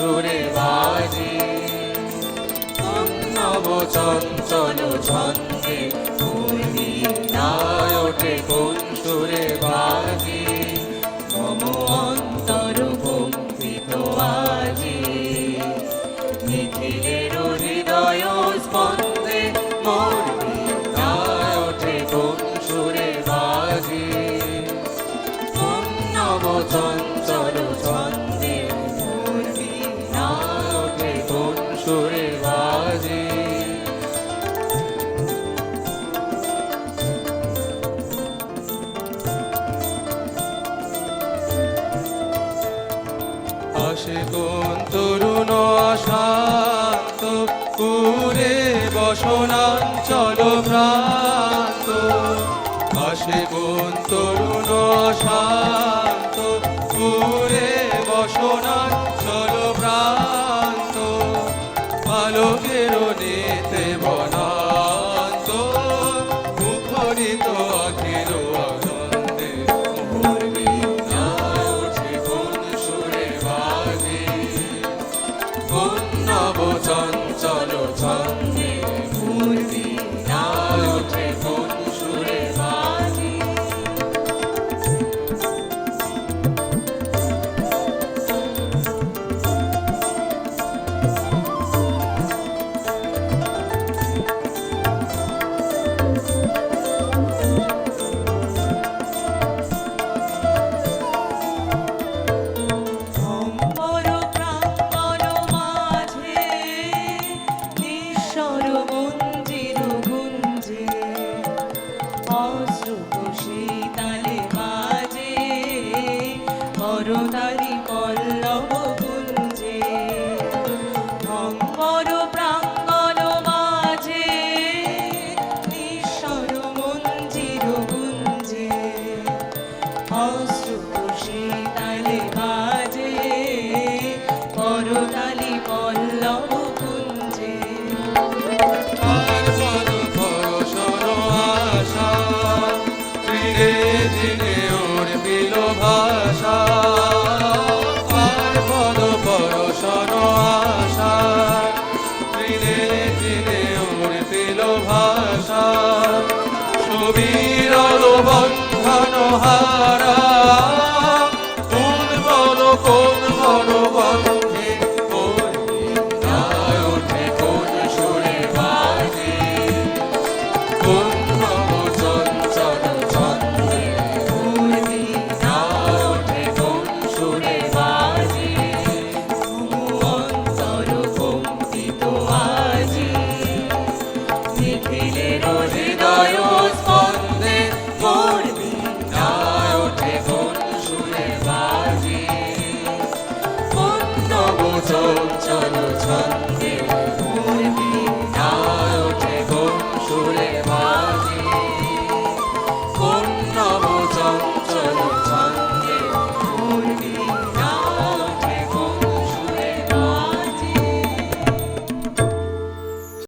সুরে বাজে। নব চঞ্চল ছন্দে ফুলি না ওঠে কোন সুরে বাজে। মম অন্তর ভক্তিত আজি নিখিলের হৃদয় স্পন্দে মোর না ওঠে কোন সুরে বাজে। নব চঞ্চল বসে কোন তরুণ শান্ত পুরে বসনাঞ্চল ভ্রান্ত। বসে কোন তরুণ শান্ত পুরে বসনাঞ্চল ভ্রান্ত। আলোকের নেতে বনান্ত, মুখরিত Ruta কবির ভক্ত হারা